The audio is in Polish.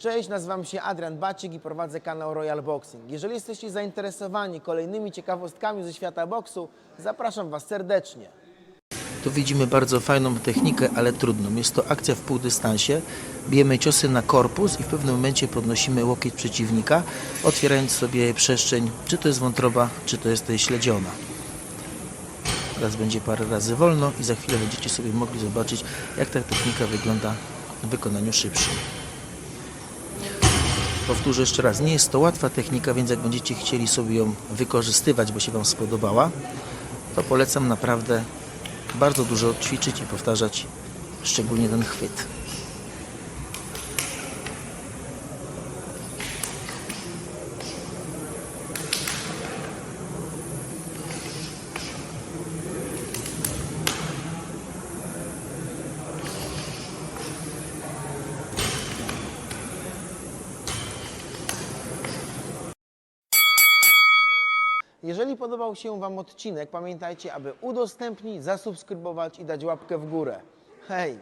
Cześć, nazywam się Adrian Bacik i prowadzę kanał Royal Boxing. Jeżeli jesteście zainteresowani kolejnymi ciekawostkami ze świata boksu, zapraszam Was serdecznie. Tu widzimy bardzo fajną technikę, ale trudną. Jest to akcja w półdystansie. Bijemy ciosy na korpus i w pewnym momencie podnosimy łokieć przeciwnika, otwierając sobie przestrzeń, czy to jest wątroba, czy to jest śledziona. Teraz będzie parę razy wolno i za chwilę będziecie sobie mogli zobaczyć, jak ta technika wygląda w wykonaniu szybszym. Powtórzę jeszcze raz, nie jest to łatwa technika, więc jak będziecie chcieli sobie ją wykorzystywać, bo się Wam spodobała, to polecam naprawdę bardzo dużo ćwiczyć i powtarzać, szczególnie ten chwyt. Jeżeli podobał się Wam odcinek, pamiętajcie, aby udostępnić, zasubskrybować i dać łapkę w górę. Hej!